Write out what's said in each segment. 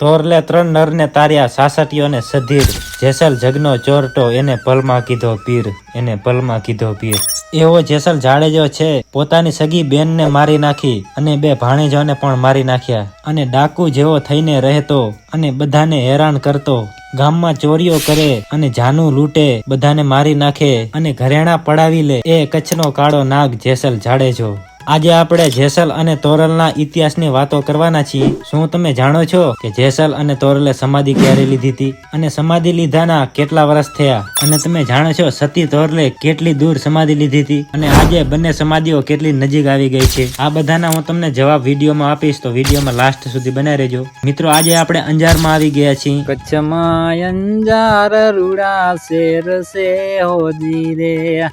તોરલે ત્રણ નરને તાર્યા સાસટીઓને સધીર. જેસલ જગનો ચોરટો એને પલમાં કીધો પીર, એને પલમાં કીધો પીર. એવો જેસલ જાડેજો છે, પોતાની સગી બેનને મારી નાખી અને બે ભાણેજોને પણ મારી નાખ્યા. અને ડાકુ જેવો થઈને રહેતો અને બધાને હેરાન કરતો. ગામમાં ચોરીઓ કરે અને જાનું લૂંટે, બધાને મારી નાખે અને ઘરેણા પડાવી લે. એ કચ્છનો કાળો નાગ જેસલ જાડેજો. આજે આપણે જેસલ અને તોરલના ઇતિહાસની વાતો કરવાના છીએ. શું તમે જાણો છો કે જેસલ અને તોરલે સમાધિ ક્યારે લીધી હતી? અને સમાધિ લીધાના કેટલા વર્ષ થયા? અને તમે જાણો છો સતી તોરલે કેટલી દૂર સમાધિ લીધી હતી? અને આજે બંને સમાધિઓ કેટલી નજીક આવી ગઈ છે? આ બધાના હું તમને જવાબ વિડીયોમાં આપીશ, તો વિડીયોમાં લાસ્ટ સુધી બનાવી રહેજો મિત્રો, આજે આપણે અંજારમાં આવી ગયા છીએ. કચ્છમાં અંજાર રૂડા શેર સે હોજી રે.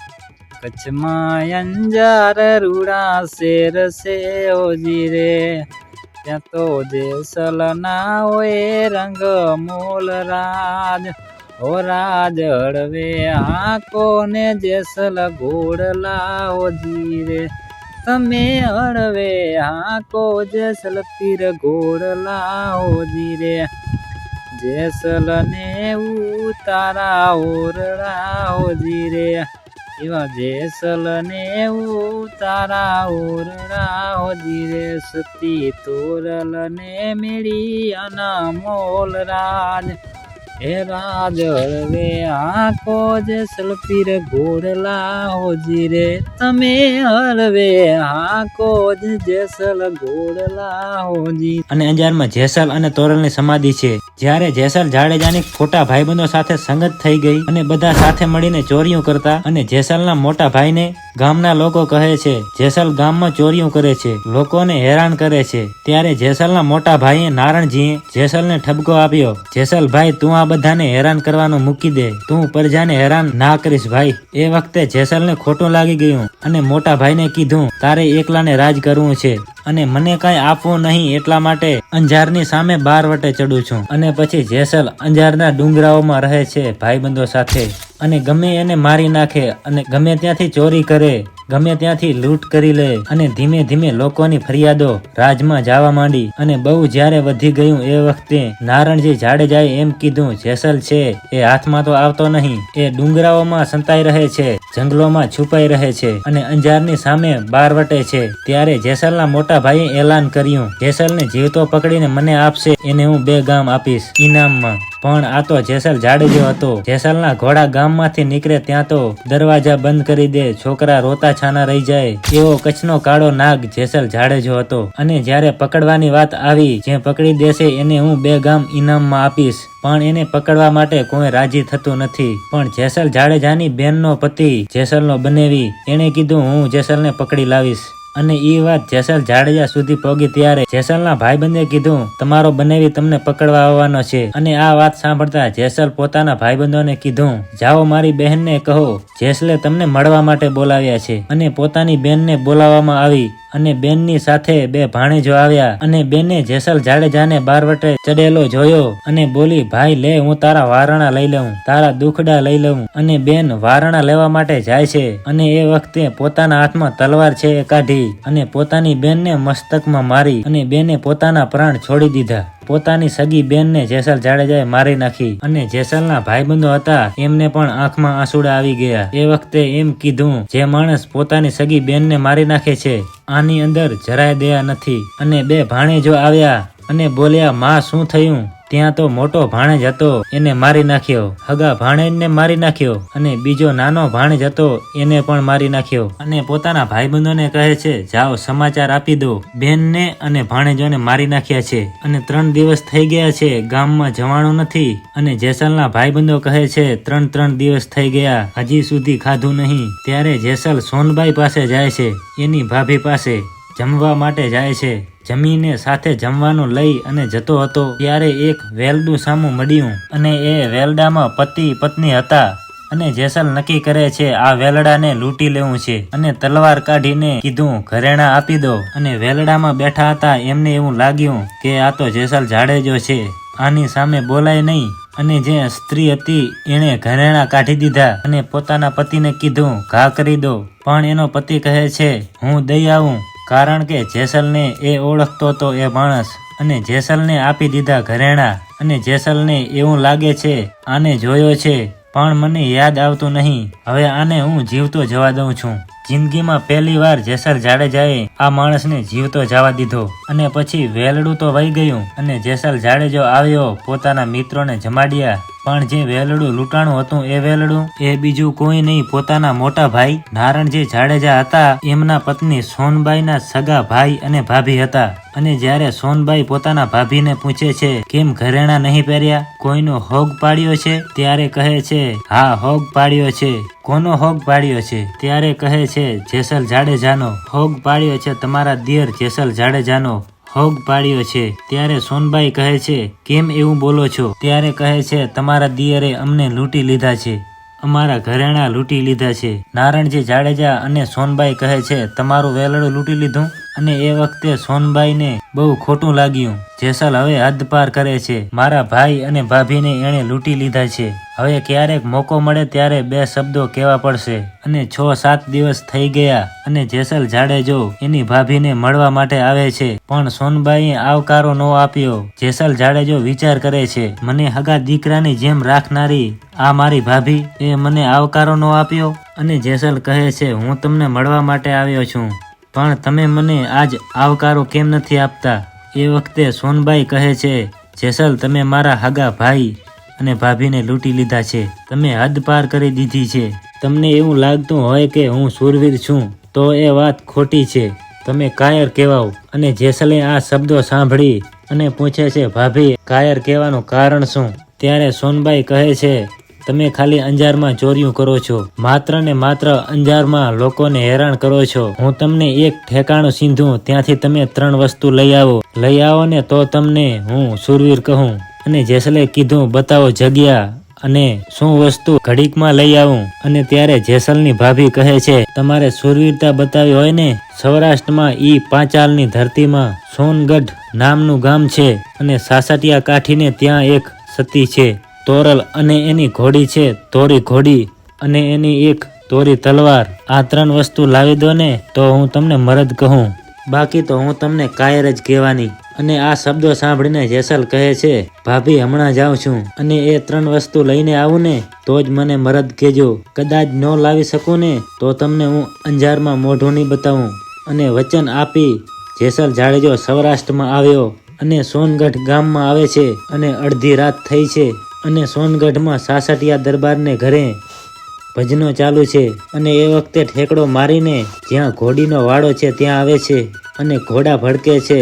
કચ્છમાં અંજાર રૂડા શેર છે ઓજી રે ત્યાં તો જેસલ ના હોય રંગ મોલ રાજ. હો રાજ હળવે આકો ને જેસલ ઘોડલા ઓજી રે તમે હળવે આંકો જેસલ તીર ઘોડલા ઓજી રે જેસલ ને ઉતારા ઓરડા ઓજી રે એવા જેસલ ને ઉતારા ઓરડા હોજી રે સતી તોરલ ને મેળી અના મોલ રાજ. હે રાજ હળવે આખો જેસલ પીર ઘોડલા હોજી રે. તમે હળવે, આખો જેસલ ઘોડલા હોજી. અને અંજારમાં જેસલ અને તોરલની સમાધિ છે. જ્યારે જેસલ જાડેજાની ખોટા ભાઈબંધો સાથે સંગત થઈ ગઈ અને બધા સાથે મળીને ચોરીઓ કરતા અને જેસલના મોટા ભાઈને ગામના લોકો કહે છે, જેસલ ગામમાં ચોરીઓ કરે છે. લોકોને હેરાન કરે છે. ત્યારે જેસલના મોટા ભાઈએ નારણજીએ જેસલને ઠપકો આપ્યો. જેસલ, ભાઈ, તું આ બધાને હેરાન કરવાનું મૂકી દે. તું પ્રજાને હેરાન ના કરીશ, ભાઈ. એ વખતે જેસલને ખોટું લાગી ગયું અને મોટા ભાઈને કીધું, તારે એકલાને રાજ કરવું છે. અને મને કાંઈ આપવું નહીં એટલા માટે અંજારની સામે બાર વટે ચડું છું. અને પછી જેસલ અંજારના ડુંગરાઓમાં રહે છે ભાઈબંધો સાથે. અને ગમે એને મારી નાખે અને ગમે ત્યાંથી ચોરી કરે, ગમે ત્યાંથી લૂંટ કરી લે અને ધીમે ધીમે લોકોની ફરિયાદો રાજમાં જવા માંડી. અને બહુ જ્યારે વધી ગયું એ વખતે નારણજી જાડેજાએ એમ કીધું, જેસલ છે, એ હાથમાં તો આવતો નહીં. એ ડુંગરાઓમાં સંતાઈ રહે છે, જંગલોમાં છુપાઈ રહે છે અને અંજારની સામે બારવટે છે. ત્યારે જેસલના મોટા ભાઈએ એલાન કર્યું. જેસલને જીવતો પકડીને મને આપશે એને હું બે ગામ આપીશ. ઇનામમાં પણ આ તો જેસલ જાડેજો હતો. જેસલના ઘોડા ગામમાંથી નીકળે ત્યાં તો દરવાજા બંધ કરી દે, છોકરા રોતા છાના રહી જાય. એવો કચ્છનો કાળો નાગ જેસલ જાડેજો હતો. અને જ્યારે પકડવાની વાત આવી, જે પકડી દેશે એને હું બે ગામ ઇનામમાં આપીશ. પણ એને પકડવા માટે કોઈ રાજી થતું નથી. પણ જેસલ જાડેજાની બેનનો પતિ જેસલનો બનેવી, એણે કીધું, હું જેસલને પકડી લાવીશ. અને એ વાત જેસલ જાડેજા સુધી પહોંચી ત્યારે જેસલના ભાઈબંધે કીધું, તમારો બનેવી તમને પકડવા આવવાનો છે. અને આ વાત સાંભળતા જેસલ પોતાના ભાઈબંધોને કીધું, જાઓ મારી બહેનને કહો, જેસલે તમને મળવા માટે બોલાવ્યા છે. અને પોતાની બહેનને બોલાવવામાં આવી. અને બેનની સાથે બે ભાણેજો આવ્યા અને બેને જેસલ જાડેજાને બારવટે ચડેલો જોયો અને બોલી, ભાઈ, લે, હું તારા વારણા લઈ લઉં, તારા દુખડા લઈ લઉં. અને બેન વારણા લેવા માટે જાય છે અને એ વખતે પોતાના હાથમાં તલવાર છે એ કાઢી અને પોતાની બેનને મસ્તકમાં મારી અને બેને પોતાના પ્રાણ છોડી દીધા. પોતાની સગી બેનને જેસલ જાડેજાએ મારી નાખી અને જેસલના ભાઈબંધો હતા એમને પણ આંખમાં આંસુડા આવી ગયા. એ વખતે એમ કીધું, જે માણસ પોતાની સગી બેનને મારી નાખે છે, આની અંદર જરાય દયા નથી. અને બે ભાણેજો આવ્યા અને બોલ્યા માં શું થયું? ત્યાં તો મોટો ભાણેજ હતો, એને મારી નાખ્યો. હગા ભાણેજને મારી નાખ્યો અને બીજો નાનો ભાણેજ હતો, એને પણ મારી નાખ્યો. અને પોતાના ભાઈબંધોને કહે છે, જાઓ, સમાચાર આપી દો. બેનને અને ભાણેજોને મારી નાખ્યા છે. અને ત્રણ દિવસ થઈ ગયા છે, ગામમાં જવાનું નથી. અને જેસલના ભાઈબંધો કહે છે, ત્રણ ત્રણ દિવસ થઈ ગયા, હજી સુધી ખાધું નહીં. ત્યારે જેસલ સોનબાઈ પાસે જાય છે, એની ભાભી પાસે જમવા માટે જાય છે. જમીને સાથે જમવાનું લઈ અને જતો હતો, ત્યારે એક વેલડું સામું મળ્યું અને એ વેલડામાં પતિ પત્ની હતા અને જેસલ નક્કી કરે છે, આ વેલડાને લૂંટી લેવું છે અને તલવાર કાઢીને કીધું, ઘરેણા આપી દો. અને વેલડામાં બેઠા હતા, એમને એવું લાગ્યું કે આ તો જેસલ જાડેજો છે, આની સામે બોલાય નહીં. અને જે સ્ત્રી હતી, એણે ઘરેણા કાઢી દીધા અને પોતાના પતિને કીધું, ઘા કરી દો. પણ એનો પતિ કહે છે, હું દઈ આવું. કારણ કે જેસલને એ ઓળખતો તો એ માણસ અને જેસલને આપી દીધા ઘરેણા અને જેસલને એવું લાગે છે, આને જોયો છે, પણ મને યાદ આવતું નહીં. હવે આને હું જીવતો જવા દઉં છું. જિંદગીમાં પહેલી વાર જેસલ જાડેજાએ આ માણસને જીવતો જવા દીધો અને પછી વેલડું તો વહી ગયું અને જેસલ જાડેજો આવ્યો પોતાના મિત્રોને જમાડ્યા. પણ જે વેલડું લૂંટાણું હતું એ વેલડું, એ બીજું કોઈ નહીં. પોતાના મોટા ભાઈ નારણજી જાડેજા હતા, એમના પત્ની સોનબાઈના સગા ભાઈ અને ભાભી હતા. અને જ્યારે સોનબાઈ પોતાના ભાભીને પૂછે છે, કેમ ઘરેણા નહીં પહેર્યા? કોઈનો હોગ પાડ્યો છે? ત્યારે કહે છે, હા, હોગ પાડ્યો છે. કોનો હોગ પાડ્યો છે? ત્યારે કહે છે, જેસલ જાડેજાનો. હોગ પાડ્યો છે તમારા દિયર જેસલ જાડેજાનો. હોગ પાડ્યો છે. ત્યારે સોનબાઈ કહે છે, કેમ એવું બોલો છો? ત્યારે કહે છે, તમારા દિયરે અમને લૂંટી લીધા છે. અમારા ઘરેણા લૂંટી લીધા છે. નારણજી જાડેજા અને સોનબાઈ કહે છે, તમારું વેલડું લૂંટી લીધું? અને એ વખતે સોનબાઈને બહુ ખોટું લાગ્યું. જેસલ હવે હદ પાર કરે છે. મારા ભાઈ અને ભાભીને એણે લૂંટી લીધા છે. હવે ક્યારેક મોકો મળે ત્યારે બે શબ્દો કહેવા પડશે. અને છ, સાત દિવસ થઈ ગયા અને જેસલ જાડેજો એની ભાભીને મળવા માટે આવે છે. પણ સોનબાઈએ આવકારો ન આપ્યો. જેસલ જાડેજો વિચાર કરે છે, મને હગા દીકરાની જેમ રાખનારી આ મારી ભાભી? એ મને આવકારો ન આપ્યો? અને જેસલ કહે છે, હું તમને મળવા માટે આવ્યો છું. પણ તમે મને આજ આવકારો કેમ નથી આપતા? એ વખતે સોનબાઈ કહે છે, જેસલ, તમે મારા હાગા ભાઈ અને ભાભીને લૂંટી લીધા છે. તમે હદ પાર કરી દીધી છે. તમને એવું લાગતું હોય કે હું સુરવીર છું, તો એ વાત ખોટી છે. તમે કાયર કહેવાઓ. અને જેસલે આ શબ્દો સાંભળી અને પૂછે છે, ભાભી, કાયર કહેવાનું કારણ શું? ત્યારે સોનબાઈ કહે છે તમે ખાલી અંજારમાં ચોર્યું કરો છો. માત્ર ને માત્ર અંજારમાં લોકોને હેરાન કરો છો. હું તમને એક ઠેકાણું સીંધું, ત્યાંથી તમે ત્રણ વસ્તુ લઈ આવો. લઈ આવો ને તો તમને હું સુરવીર કહું. અને જેસલે કીધું, બતાવો જગ્યા અને શું વસ્તુ ઘડીકમાં લઈ આવું. અને ત્યારે જેસલની ભાભી કહે છે, તમારે સુરવીરતા બતાવી હોય ને, સૌરાષ્ટ્રમાં ઈ પાંચાલની ધરતીમાં સોનગઢ નામનું ગામ છે. અને સાસટિયા કાઠીને ત્યાં એક સતી છે. તોરલ અને એની ઘોડી છે, તોરી ઘોડી અને એની એક તોરી તલવાર. આ ત્રણ વસ્તુ લાવી દો ને, તો હું તમને મરદ કહું. બાકી તો હું તમને કાયર જ કહેવાની. અને આ શબ્દો સાંભળીને જેસલ કહે છે, ભાભી, હમણાં જાઉં છું. અને એ ત્રણ વસ્તુ લઈને આવું ને, તો જ મને મરદ કહેજો. કદાચ ન લાવી શકું ને, તો તમને હું અંજારમાં મોઢું નહીં બતાવું. અને વચન આપી જેસલ જાડેજો સૌરાષ્ટ્રમાં આવ્યો. અને સોનગઢ ગામમાં આવે છે, અને અડધી રાત થઈ છે. અને સોનગઢમાં સાસટિયા દરબારને ઘરે ભજનો ચાલુ છે અને એ વખતે ઠેકડો મારીને જ્યાં ઘોડીનો વાડો છે ત્યાં આવે છે અને ઘોડા ભડકે છે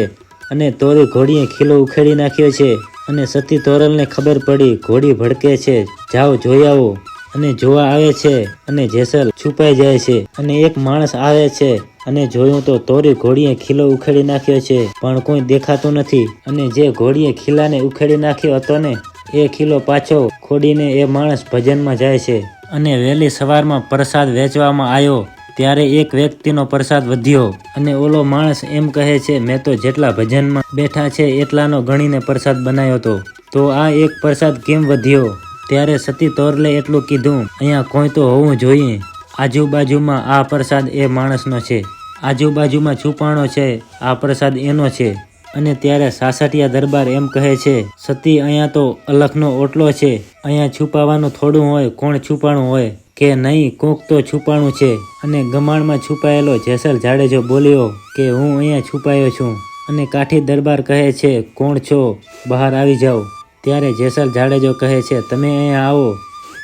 અને તોરી ઘોડીએ ખીલો ઉખેડી નાખ્યો છે અને સતી તોરલને ખબર પડી ઘોડી ભડકે છે, જાઓ જોઈ આવો. અને જોવા આવે છે અને જેસલ છુપાઈ જાય છે અને એક માણસ આવે છે અને જોયું તો તોરી ઘોડીએ ખીલો ઉખેડી નાખ્યો છે, પણ કોઈ દેખાતું નથી. અને જે ઘોડીએ ખીલાને ઉખેડી નાખ્યો હતો ને એ ખીલો પાછો ખોડીને એ માણસ ભજનમાં જાય છે. અને વહેલી સવારમાં પ્રસાદ વેચવામાં આવ્યો, ત્યારે એક વ્યક્તિનો પ્રસાદ વધ્યો. અને ઓલો માણસ એમ કહે છે, મેં તો જેટલા ભજનમાં બેઠા છે, એટલાનો ગણીને પ્રસાદ બનાવ્યો હતો તો આ એક પ્રસાદ કેમ વધ્યો? ત્યારે સતી તોરલે એટલું કીધું, અહીંયા કોઈ તો હોવું જોઈએ. આજુબાજુમાં આ પ્રસાદ એ માણસનો છે. આજુબાજુમાં છુપાણો છે. આ પ્રસાદ એનો છે. અને ત્યારે સાસટિયા દરબાર એમ કહે છે, સતી, અહીંયા તો અલખનો ઓટલો છે. અહીંયા છુપાવાનું થોડું હોય, કોણ છુપાણું હોય? કે નહીં, કોક તો છુપાણું છે. અને ગમાણમાં છુપાયેલો જેસલ જાડેજો બોલ્યો, કે હું અહીંયા છુપાયો છું. અને કાઠી દરબાર કહે છે, કોણ છો? બહાર આવી જાઓ. ત્યારે જેસલ જાડેજો કહે છે, તમે અહીંયા આવો.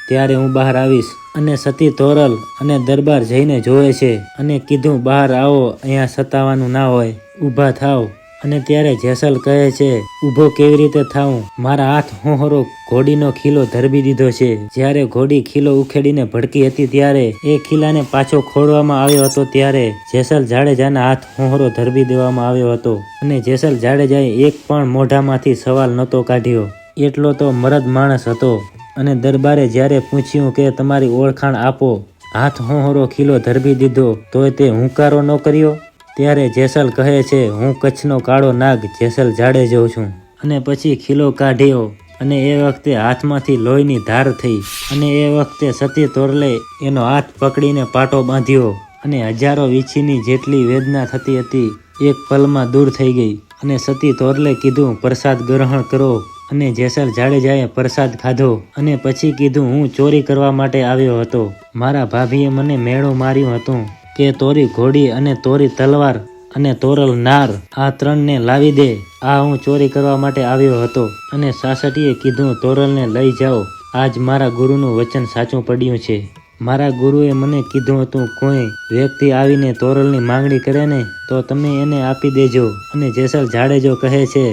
ત્યારે હું બહાર આવીશ. અને સતી તોરલ અને દરબાર જઈને જોવે છે અને કીધું, બહાર આવો, અહીંયા સતાવાનું ના હોય. ઊભા થાવ અને ત્યારે જેસલ કહે છે ઊભો કેવી રીતે થાઉં? મારા હાથ હોહરો ઘોડીનો ખીલો ધરબી દીધો છે. જ્યારે ઘોડી ખીલો ઉખેડીને ભડકી હતી ત્યારે એ ખીલાને પાછો ખોડવામાં આવ્યો હતો ત્યારે જેસલ જાડેજાના હાથ હોહરો ધરબી દેવામાં આવ્યો હતો અને જેસલ જાડેજાએ એક પણ મોઢામાંથી સવાલ નહોતો કાઢ્યો. એટલો તો મરદ માણસ હતો અને દરબારે જ્યારે પૂછ્યું કે તમારી ઓળખાણ આપો, હાથ હોહરો ખીલો ધરબી દીધો, તોય તે હુંકારો ન કર્યો? ત્યારે જેસલ કહે છે, હું કચ્છનો કાળો નાગ જેસલ જાડેજો છું. અને પછી ખીલો કાઢ્યો અને એ વખતે હાથમાંથી લોહીની ધાર થઈ અને એ વખતે સતી તોરલે એનો હાથ પકડીને પાટો બાંધ્યો અને હજારો વીછીની જેટલી વેદના થતી હતી, એક પલમાં દૂર થઈ ગઈ અને સતી તોરલે કીધું, પ્રસાદ ગ્રહણ કરો. અને જેસલ જાડેજાએ પ્રસાદ ખાધો અને પછી કીધું, હું ચોરી કરવા માટે આવ્યો હતો. મારા ભાભીએ મને મેળો માર્યું હતું. કે તોરી ઘોડી અને તોરી તલવાર અને તોરલ નાર આ ત્રણને લાવી દે. આ હું ચોરી કરવા માટે આવ્યો હતો અને સાસટીએ કીધું, તોરલને લઈ જાઓ. આજ મારા ગુરુનું વચન સાચું પડ્યું છે. મારા ગુરુએ મને કીધું હતું, કોઈ વ્યક્તિ આવીને તોરલની માંગણી કરે ને, તો તમે એને આપી દેજો અને જેસલ જાડેજો કહે છે,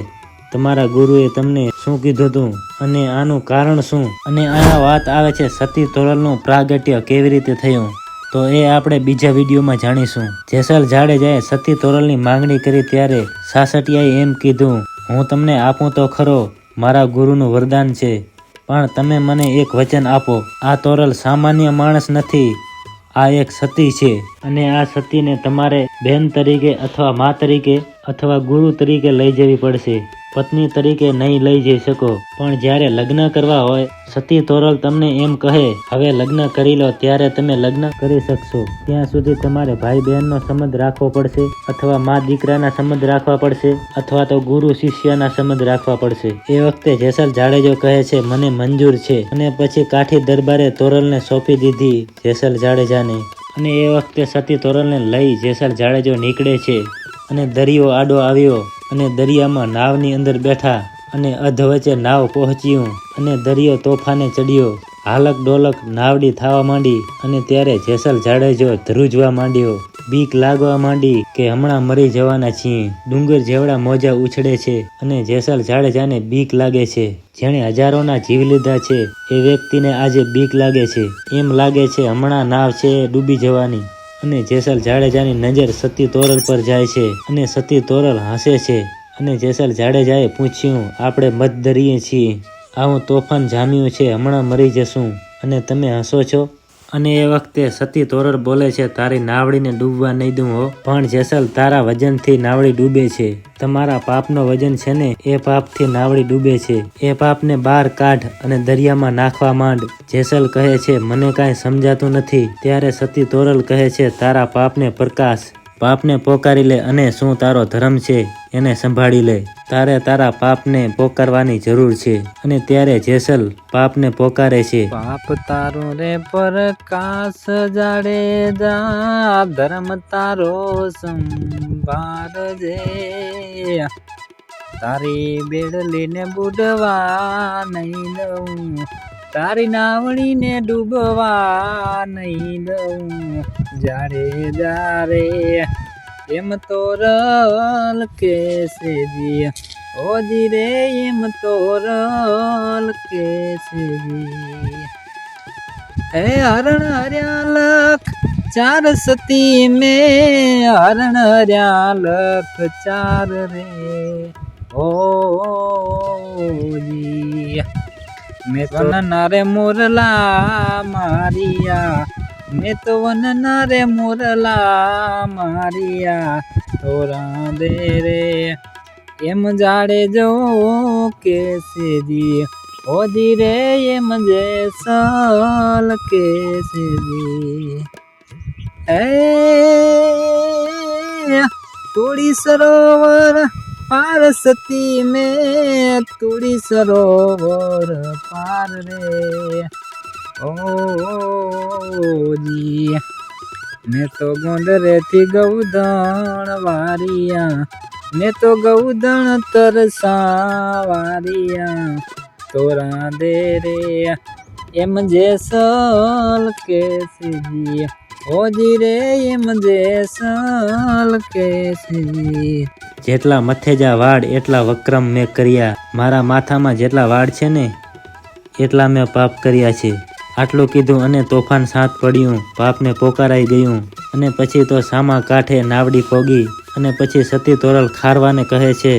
તમારા ગુરુએ તમને શું કીધું હતું અને આનું કારણ શું? અને આ વાત આવે છે, સતી તોરલનું પ્રાગટ્ય કેવી રીતે થયું? તો એ આપણે બીજા વિડીયોમાં જાણીશું. જેસલ જાડેજાએ સતી તોરલની માંગણી કરી ત્યારે સાસટિયાએ એમ કીધું, હું તમને આપું તો ખરો, મારા ગુરુનું વરદાન છે, પણ તમે મને એક વચન આપો. આ તોરલ સામાન્ય માણસ નથી, આ એક સતી છે. અને આ સતીને તમારે બહેન તરીકે અથવા મા તરીકે અથવા ગુરુ તરીકે લઈ જવી પડશે. પત્ની તરીકે નહીં લઈ જઈ શકો. પણ જ્યારે લગ્ન કરવા હોય, સતી તોરલ તમને એમ કહે, હવે લગ્ન કરી લો, ત્યારે તમે લગ્ન કરી શકશો. ત્યાં સુધી તમારે ભાઈ બહેનનો સંબંધ રાખવો પડશે, અથવા મા દીકરાના સંબંધ રાખવા પડશે, અથવા તો ગુરુ શિષ્યના સંબંધ રાખવા પડશે. એ વખતે જેસલ જાડેજો કહે છે, મને મંજૂર છે. અને પછી કાઠી દરબારે તોરલને સોંપી દીધી જેસલ જાડેજાને. અને એ વખતે સતી તોરલને લઈ જેસલ જાડેજો નીકળે છે. અને દરિયો આડો આવ્યો. અને દરિયામાં નાવની અંદર બેઠા અને અધવચ્ચે નાવ પહોંચ્યું અને દરિયો તોફાને ચડ્યો. હાલક ડોલક નાવડી થવા માંડી અને ત્યારે જેસલ જાડેજો ધ્રુજવા માંડ્યો. બીક લાગવા માંડી કે હમણાં મરી જવાના છીએ. ડુંગર જેવડા મોજા ઉછળે છે અને જેસલ જાડેજાને બીક લાગે છે. જેણે હજારોના જીવ લીધા છે. એ વ્યક્તિને આજે બીક લાગે છે. એમ લાગે છે હમણાં નાવ છે ડૂબી જવાની. અને જેસલ જાડેજાની નજર સતી તોરલ પર જાય છે અને સતી તોરલ હસે છે. અને જેસલ જાડેજાએ પૂછ્યું, આપણે મત દરીએ છીએ. આવું તોફાન જામ્યું છે, હમણાં મરી જશું. અને તમે હસો છો? અને એ વખતે સતી તોરલ બોલે છે, તારી નાવડીને ડૂબવા નહીં દઉં હો. પણ જેસલ, તારા વજનથી નાવડી ડૂબે છે. તમારા પાપનો વજન છે ને, એ પાપથી નાવડી ડૂબે છે. એ પાપને બહાર કાઢ અને દરિયામાં નાખવા માંડ. જેસલ કહે છે, મને કાંઈ સમજાતું નથી. ત્યારે સતી તોરલ કહે છે, તારા પાપને પ્રકાશ. પાપને પોકારી લે અને શું તારો ધર્મ છે? એને સંભાળી લે. તારે તારા પાપને પોકારવાની જરૂર છે અને ત્યારે જેસલ પાપને પોકારે છે. પાપ તારો રે પ્રકાશ જાડે જા, ધર્મ તારો સંભાળજે. તારી બેડલીને બુડવા નહીં દઉં, તારી નાવણીને ડૂબવા નહીં દઉં. જાડે જારે એમ તો રલ કે છે જી ઓજી રે એમ તો રલ કે છે જી હે હરણ હર્યા લખ ચાર સતી મે? હરણ હર્યા લખ ચાર રે? ઓ મેં તો નારે મોરલા મારિયા મેં તો વનના રે મોરલા મારિયા તોરા દે રે એમ જાડે જો કે સેજી ઓજી રે એમ જે સલ કે સેજી એ તોડી સરોવર પાર સતી મેં તોડી સરોવર પાર રે ઓ જી મેં તો ગોંધરેથી ગૌધણ વારિયા. મેં તો ગૌધણ તરસા વારિયા. તોરા દે રે એમ જે સલ કે ઓજી રે એમ જે સલ કે જેટલા મથેજા વાળ એટલા વક્રમ મેં કર્યા. મારા માથામાં જેટલા વાળ છે ને, એટલા મેં પાપ કર્યા છે. આટલું કીધું અને તોફાન સાથ પડ્યું, પાપને પોકારાઈ ગયું. અને પછી તો સામા કાંઠે નાવડી પોગી અને પછી સતી તોરલ ખારવાને કહે છે,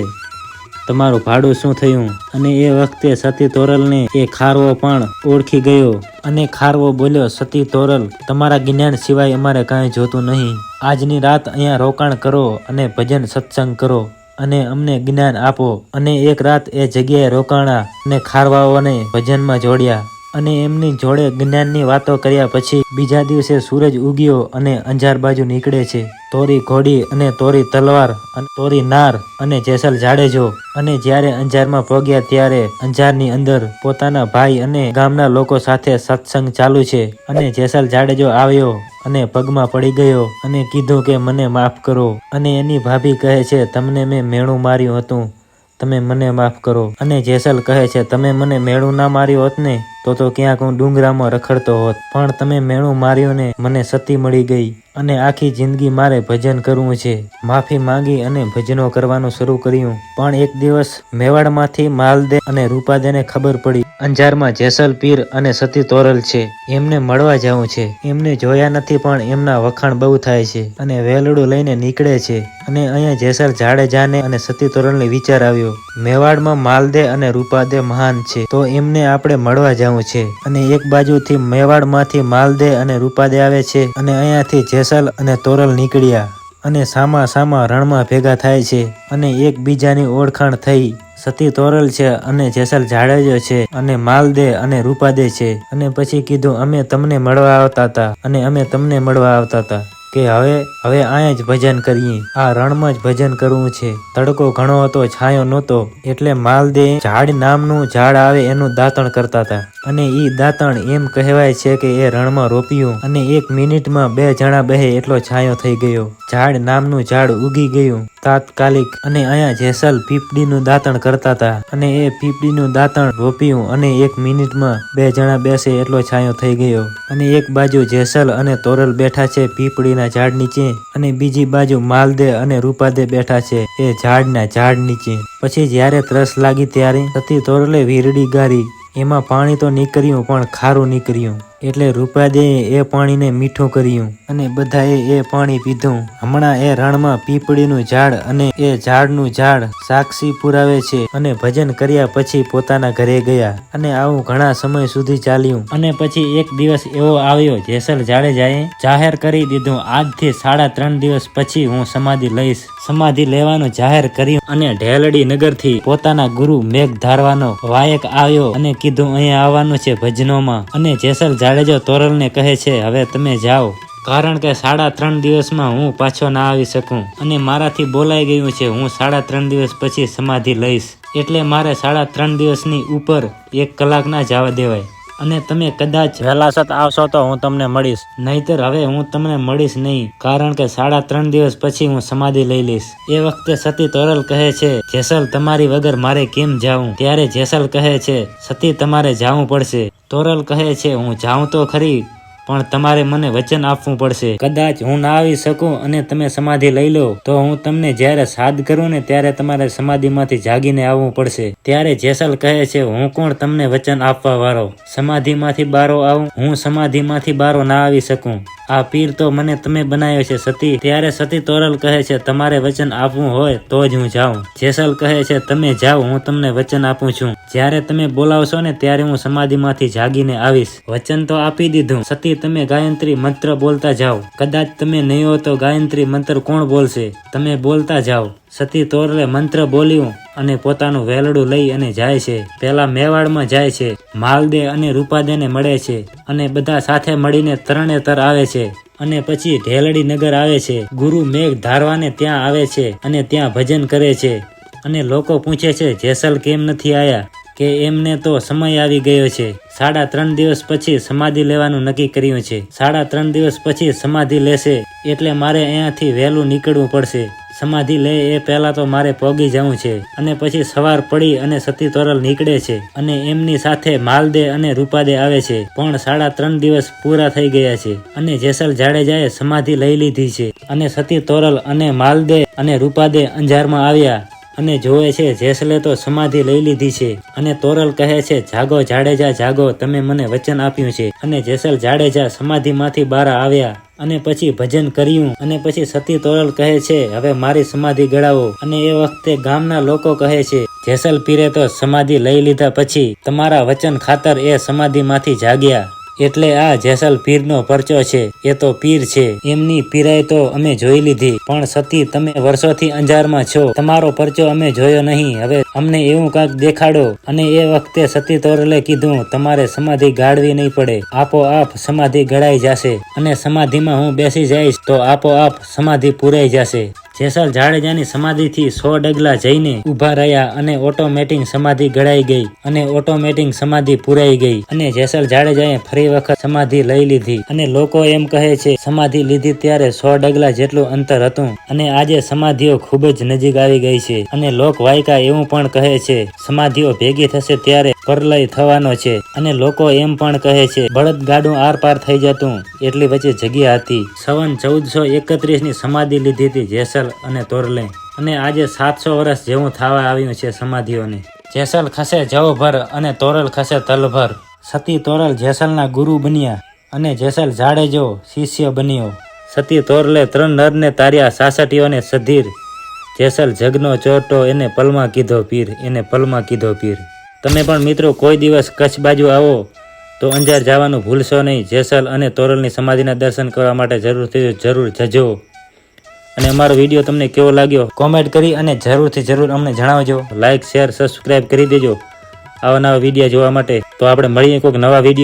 તમારું ભાડું શું થયું? અને એ વખતે સતી તોરલને એ ખારવો પણ ઓળખી ગયો. અને ખારવો બોલ્યો, સતી તોરલ, તમારા જ્ઞાન સિવાય અમારે કાંઈ જોતું નહીં. આજની રાત અહીંયા રોકાણ કરો અને ભજન સત્સંગ કરો અને અમને જ્ઞાન આપો. અને એક રાત એ જગ્યાએ રોકાણા અને ખારવાઓને ભજનમાં જોડ્યા. અને એમની જોડે જ્ઞાનની વાતો કર્યા પછી બીજા દિવસે સૂરજ ઉગ્યો અને અંજાર બાજુ નીકળે છે. તોરી ઘોડી અને તોરી તલવાર અને, તોરી નાર અને જેસલ જાડેજો અને જ્યારે અંજારમાં પહોંચ્યા ત્યારે અંજારની અંદર પોતાના ભાઈ અને ગામના લોકો સાથે સત્સંગ ચાલુ છે અને જેસલ જાડેજો આવ્યો અને પગમાં પડી ગયો અને કીધું કે મને માફ કરો અને એની ભાભી કહે છે, તમને મેં મેણું માર્યું હતું. તમે મને માફ કરો. અને જેસલ કહે છે, તમે મને મેળું ના માર્યું હોત ને તો તો ક્યાંક હું ડુંગરામાં રખડતો હોત. પણ તમે મેળું માર્યું ને મને સતી મળી ગઈ અને આખી જિંદગી મારે ભજન કરવું છે. માફી માંગી અને ભજનો કરવાનું શરૂ કર્યું. પણ એક દિવસ મેવાડમાંથી માલદે અને રૂપાદેને ખબર પડી. અંજારમાં જેસલ પીર અને સતી તોરલ છે. એમને મળવા જવું છે. એમને જોયા નથી પણ એમના વખાણ બહુ થાય છે અને વેલડું લઈને નીકળે છે. અને અહીંયા જેસલ જાડેજાને અને સતી તોરલને વિચાર આવ્યો. મેવાડમાં માલદે અને રૂપાદે મહાન છે. તો એમને આપણે મળવા જવું છે અને એક બાજુથી મેવાડમાંથી માલદે અને રૂપાદે આવે છે અને અહીંયાથી જેસલ અને તોરલ નીકળ્યા અને સામા સામા રણમાં ભેગા થાય છે અને એકબીજાની ઓળખાણ થઈ. સતી તોરલ છે અને જેસલ જાડેજો છે અને માલદે અને રૂપાદે છે અને પછી કીધું, અમે તમને મળવા આવતા હતા અને અમે તમને મળવા આવતા હતા કે હવે હવે અહીંયા જ ભજન કરીએ. આ રણમાં જ ભજન કરવું છે. તડકો ઘણો હતો, છાંયો નહોતો. એટલે માલદે ઝાડ નામનું ઝાડ આવે એનું દાંતણ કરતા હતા. અને ઈ દાંતણ એમ કહેવાય છે કે એ રણમાં રોપ્યું અને એક મિનિટમાં બે જણા બહે એટલો છાંયો થઈ ગયો. ઝાડ નામનું ઝાડ ઉગી ગયું. તાત્કાલિક અને અહીંયા જેસલ પીપડીનું દાંતણ કરતા હતા અને એ પીપડીનું દાંતણ રોપ્યું અને એક મિનિટમાં બે જણા બેસે એટલો છાંયો થઈ ગયો. અને એક બાજુ જેસલ અને તોરલ બેઠા છે પીપળીના ઝાડ નીચે અને બીજી બાજુ માલદે અને રૂપાદે બેઠા છે એ ઝાડના ઝાડ નીચે. પછી જ્યારે ત્રસ લાગી ત્યારે સતી તોરલે વીરડી ગારી એમાં પાણી તો નીકળ્યું પણ ખારું નીકળ્યું. એટલે રૂપાદે એ પાણીને મીઠું કર્યું અને બધાએ એ પાણી પીધું. હમણાં એ રણમાં પીપળીનું ઝાડ અને એ ઝાડનું ઝાડ સાક્ષી પુરાવે છે અને ભજન કર્યા પછી પોતાના ઘરે ગયા અને આવું ઘણા સમય સુધી ચાલ્યું. અને પછી એક દિવસ એવો આવ્યો, જેસલ જાડેજાએ જાહેર કરી દીધું, આજથી સાડા ત્રણ દિવસ પછી હું સમાધિ લઈશ. સમાધિ લેવાનું જાહેર કર્યું અને ઢેલડી નગરથી પોતાના ગુરુ મેઘ ધારવાનો વાયક આવ્યો અને કીધું અહીંયા આવવાનું છે ભજનોમાં. અને જેસલ જાડેજો તોરલને કહે છે, હવે તમે જાઓ. કારણ કે સાડા ત્રણ દિવસમાં હું પાછો ના આવી શકું અને મારાથી બોલાઈ ગયું છે, હું સાડા ત્રણ દિવસ પછી સમાધિ લઈશ. એટલે મારે સાડા ત્રણ દિવસની ઉપર એક કલાક ના જવા દેવાય. અને તમે કદાચ વહેલાસત આવશો તો હું તમને મળીશ. નહીતર હવે હું તમને મળીશ નહીં, કારણ કે સાડા ત્રણ દિવસ પછી હું સમાધિ લઈ લઈશ. એ વખતે સતી તોરલ કહે છે, જેસલ તમારી વગર મારે કેમ જાવું ત્યારે જેસલ કહે છે, સતી તમારે જાવું પડશે. તોરલ કહે છે હું જાઉં તો ખરી પણ તમારે મને વચન આપવું પડશે. કદાચ હું ના આવી શકું અને તમે સમાધિ લઈ લો, તો હું તમને જ્યારે સાદ કરું ને ત્યારે તમારે સમાધિમાંથી જાગીને આવવું પડશે. ત્યારે જેસલ કહે છે, હું કોણ તમને વચન આપવા વાળો? સમાધિમાંથી બારો આવું, હું સમાધિમાંથી બારો ના આવી શકું. આ પીર તો મને તમે બનાવ્યો છે, સતી. ત્યારે સતી તોરલ કહે છે, તમારે વચન આપવું હોય તો જ હું જાઉં. જેસલ કહે છે, તમે જાઓ, હું તમને વચન આપું છું. જ્યારે તમે બોલાવશો ને ત્યારે હું સમાધિમાંથી જાગીને આવીશ. વચન તો આપી દીધું. સતી તમે ગાયત્રી મંત્ર બોલતા જાઓ. કદાચ તમે નહીં હો તો ગાયત્રી મંત્ર કોણ બોલશે? તમે બોલતા જાઓ. સતી તોરલે મંત્ર બોલ્યું અને પોતાનું વેલડું લઈ અને જાય છે. પેલા મેવાડમાં જાય છે. માલદે અને રૂપાદેને મળે છે અને બધા સાથે મળીને તરણેતર આવે છે અને પછી ઢેલડી નગર આવે છે. ગુરુ મેઘ ધારવાને ત્યાં આવે છે અને ત્યાં ભજન કરે છે. અને લોકો પૂછે છે, જેસલ કેમ નથી આયા? કે એમને તો સમય આવી ગયો છે. સાડા ત્રણ દિવસ પછી સમાધિ લેવાનું નક્કી કર્યું છે. સાડા ત્રણ દિવસ પછી સમાધિ લેશે એટલે મારે અહીંયાથી વહેલું નીકળવું પડશે. સમાધિ લે એ પહેલા તો મારે પોગી જવું છે અને પછી સવાર પડી અને સતી તોરલ નીકળે છે અને એમની સાથે માલદે અને રૂપાદે આવે છે. પણ સાડા ત્રણ દિવસ પૂરા થઈ ગયા છે અને જેસલ જાડેજાએ સમાધિ લઈ લીધી છે અને સતી તોરલ અને માલદે અને રૂપાદે અંજારમાં આવ્યા. અને જોવે છે, જેસલે તો સમાધિ લઈ લીધી છે અને તોરલ કહે છે, જાગો, જાડેજા, જાગો, તમે મને વચન આપ્યું છે. અને જેસલ, જાડેજા, સમાધિમાંથી બહાર આવ્યા અને પછી ભજન કર્યું અને પછી સતી તોરલ કહે છે, હવે મારી સમાધિ ગળાવો. અને એ વખતે ગામના લોકો કહે છે, જેસલ પીરે તો સમાધિ લઈ લીધા પછી તમારા વચન ખાતર એ સમાધિમાંથી જાગ્યા. એટલે આ જેસલ પીરનો પરચો છે, એ તો પીર છે. એમની પીરાય તો અમે જોઈ લીધી, પણ સતી તમે વર્ષોથી અંજારમાં છો. તમારો પરચો અમે જોયો નહીં. હવે અમને એવું કાંઈક દેખાડો. અને એ વખતે સતી તોરલે કીધું, તમારે સમાધિ ગાળવી નહીં પડે. આપોઆપ સમાધિ ગળાઈ જશે. અને સમાધિમાં હું બેસી જઈશ, તો આપોઆપ સમાધિ પૂરાઈ જશે. જેસલ જાડેજાની સમાધિથી સો ડગલા જઈને ઊભા રહ્યા અને ઓટોમેટિક સમાધિ ગળાઈ ગઈ અને ઓટોમેટિક સમાધિ પુરાઈ ગઈ. અને જેસલ જાડેજાએ ફરી વખત સમાધિ લઈ લીધી અને લોકો એમ કહે છે, સમાધિ લીધી ત્યારે સો ડગલા જેટલું અંતર હતું. અને આજે સમાધિઓ ખૂબ જ નજીક આવી ગઈ છે. અને લોક વાયકા એવું પણ કહે છે, સમાધિઓ ભેગી થશે ત્યારે પરલય થવાનો છે. અને લોકો એમ પણ કહે છે બળદ ગાડું આર પાર થઈ જતું. એટલી વચ્ચે જગ્યા હતી. સવન ચૌદસો એકત્રીસની સમાધિ લીધી હતી જેસલ અને તોરલે. અને આજે સાતસો વર્ષ જેવું થવા આવ્યું છે સમાધિઓને. જેસલ ખસે જવભર અને તોરલ ખસે તલભર. સતી તોરલ જેસલના ગુરુ બન્યા અને જેસલ જાડેજો શિષ્ય બન્યો. સતી તોરલે ત્રણ નરને તાર્યા સાસટીઓને સધીર. જેસલ જગનો ચોટો એને પલમાં કીધો પીર, એને પલમાં કીધો પીર. તમે પણ મિત્રો કોઈ દિવસ કચ્છ બાજુ આવો તો અંજાર જવાનું ભૂલશો નહીં. જેસલ અને તોરલની સમાધિના દર્શન કરવા માટે જરૂરથી જરૂર જજો. અને અમારો વીડિયો તમને કેવો લાગ્યો કોમેન્ટ કરી અને જરૂરથી જરૂર અમને જણાવજો. લાઇક શેર સબસ્ક્રાઇબ કરી દેજો. આવા નવા વીડિયો જોવા માટે. તો આપણે મળીએ કોઈક નવા વીડિયો